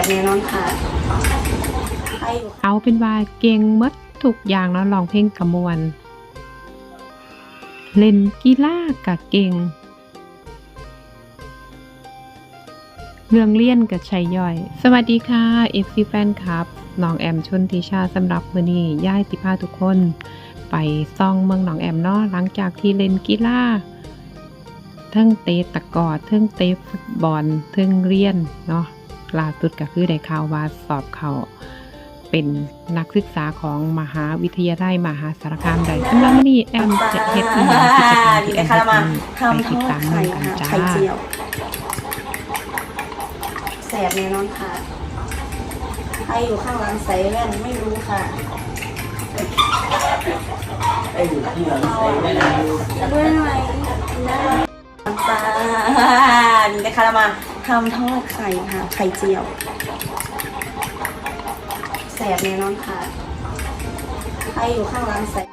บแน่นอนค่ะใครอยู่เอาเป็นว่าเก่งมดทุกอย่างเนาะร้องเพลงกระมวลเล่นกีฬากะเก่ง เรื่องเลี่ยนกับชัยย่อย สวัสดีค่ะ FC แฟนคลับน้องแอมชนทิชาสำหรับมือนี้ย่ายสิพาทุกคน ไปซ่องเมืองหนองแอมเนาะหลังจากที่เล่นกีฬาเทิงเตะตะกอเทิงเตะฟุตบอลเทิงเรียนเนาะ ล่าสุดก็คือได้ข่าวว่าสอบเขาเป็นนักศึกษาของมหาวิทยาลัยมหาสารคามใดสำหรับมื้อนี้แอมจะเฮ็ดอีหยังกิจกรรมที่แอมค่ะเฮ็ดมานี้ไปติดตามกันจ้าไข่เจียวแสบแน่นอนค่ะใครอยู่ข้างหลังใส่แว่นไม่รู้ค่ะไอ้อยู่ที่หลังใส่ไม่ได้แล้วด้วยไหมน้ำปลานี่นะคะเรามา ทำทอดไข่ค่ะ ไข่เจียวแสบแน่นอนค่ะใครอยู่ข้างหลังแส่ไ